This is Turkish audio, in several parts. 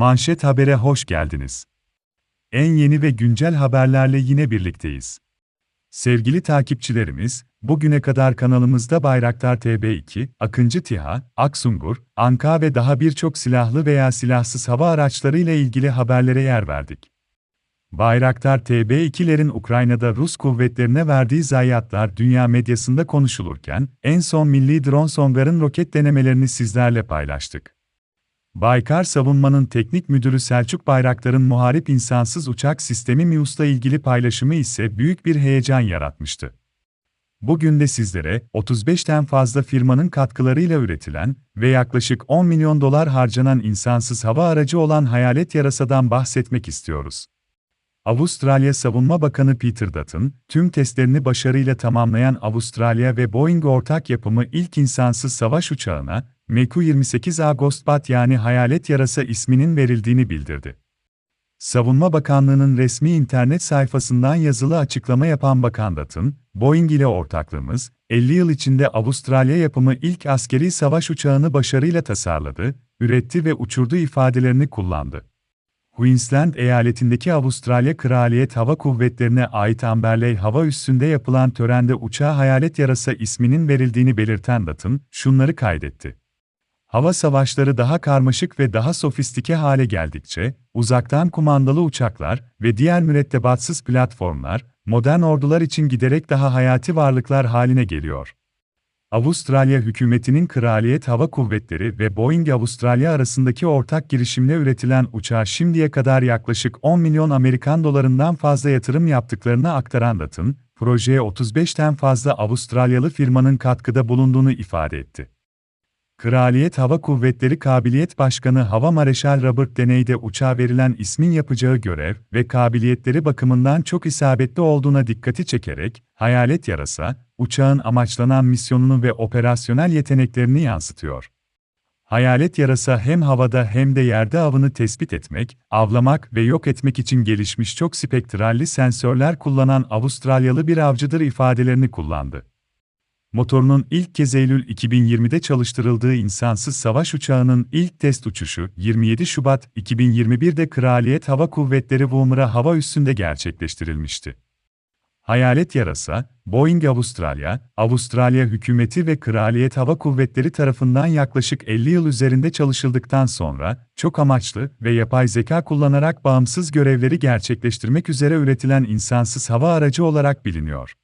Manşet Haber'e hoş geldiniz. En yeni ve güncel haberlerle yine birlikteyiz. Sevgili takipçilerimiz, bugüne kadar kanalımızda Bayraktar TB2, Akıncı TİHA, Aksungur, Anka ve daha birçok silahlı veya silahsız hava araçları ile ilgili haberlere yer verdik. Bayraktar TB2'lerin Ukrayna'da Rus kuvvetlerine verdiği zayiatlar dünya medyasında konuşulurken, en son milli drone songarın roket denemelerini sizlerle paylaştık. Baykar Savunma'nın teknik müdürü Selçuk Bayraktar'ın muharip insansız uçak sistemi MİUS'la ilgili paylaşımı ise büyük bir heyecan yaratmıştı. Bugün de sizlere 35'ten fazla firmanın katkılarıyla üretilen ve yaklaşık 10 milyon dolar harcanan insansız hava aracı olan Hayalet Yarasa'dan bahsetmek istiyoruz. Avustralya Savunma Bakanı Peter Dutton, tüm testlerini başarıyla tamamlayan Avustralya ve Boeing ortak yapımı ilk insansız savaş uçağına, MQ-28 Agostbat yani Hayalet Yarasa isminin verildiğini bildirdi. Savunma Bakanlığı'nın resmi internet sayfasından yazılı açıklama yapan Bakan Dutton, Boeing ile ortaklığımız, 50 yıl içinde Avustralya yapımı ilk askeri savaş uçağını başarıyla tasarladı, üretti ve uçurdu ifadelerini kullandı. Queensland eyaletindeki Avustralya Kraliyet Hava Kuvvetleri'ne ait Amberley Hava Üssü'nde yapılan törende uçağa Hayalet Yarasa isminin verildiğini belirten Dutton, şunları kaydetti. Hava savaşları daha karmaşık ve daha sofistike hale geldikçe, uzaktan kumandalı uçaklar ve diğer mürettebatsız platformlar, modern ordular için giderek daha hayati varlıklar haline geliyor. Avustralya hükümetinin Kraliyet Hava Kuvvetleri ve Boeing Avustralya arasındaki ortak girişimle üretilen uçağa şimdiye kadar yaklaşık 10 milyon Amerikan dolarından fazla yatırım yaptıklarını aktaran Dutton, projeye 35'ten fazla Avustralyalı firmanın katkıda bulunduğunu ifade etti. Kraliyet Hava Kuvvetleri Kabiliyet Başkanı Hava Mareşal Robert Deney'de uçağa verilen ismin yapacağı görev ve kabiliyetleri bakımından çok isabetli olduğuna dikkati çekerek, hayalet yarasa, uçağın amaçlanan misyonunu ve operasyonel yeteneklerini yansıtıyor. Hayalet yarasa hem havada hem de yerde avını tespit etmek, avlamak ve yok etmek için gelişmiş çok spektralli sensörler kullanan Avustralyalı bir avcıdır ifadelerini kullandı motorunun ilk kez Eylül 2020'de çalıştırıldığı insansız savaş uçağının ilk test uçuşu 27 Şubat 2021'de Kraliyet Hava Kuvvetleri Woomera hava üssünde gerçekleştirilmişti. Hayalet yarasa, Boeing Avustralya, Avustralya hükümeti ve Kraliyet Hava Kuvvetleri tarafından yaklaşık 50 yıl üzerinde çalışıldıktan sonra, çok amaçlı ve yapay zeka kullanarak bağımsız görevleri gerçekleştirmek üzere üretilen insansız hava aracı olarak biliniyor.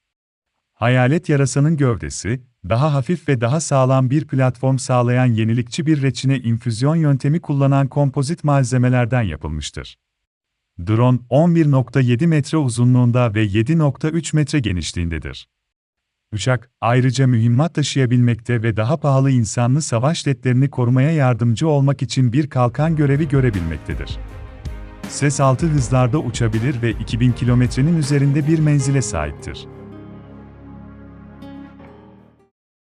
Hayalet yarasanın gövdesi, daha hafif ve daha sağlam bir platform sağlayan yenilikçi bir reçine infüzyon yöntemi kullanan kompozit malzemelerden yapılmıştır. Drone, 11.7 metre uzunluğunda ve 7.3 metre genişliğindedir. Uçak, ayrıca mühimmat taşıyabilmekte ve daha pahalı insanlı savaş jetlerini korumaya yardımcı olmak için bir kalkan görevi görebilmektedir. Ses altı hızlarda uçabilir ve 2000 kilometrenin üzerinde bir menzile sahiptir.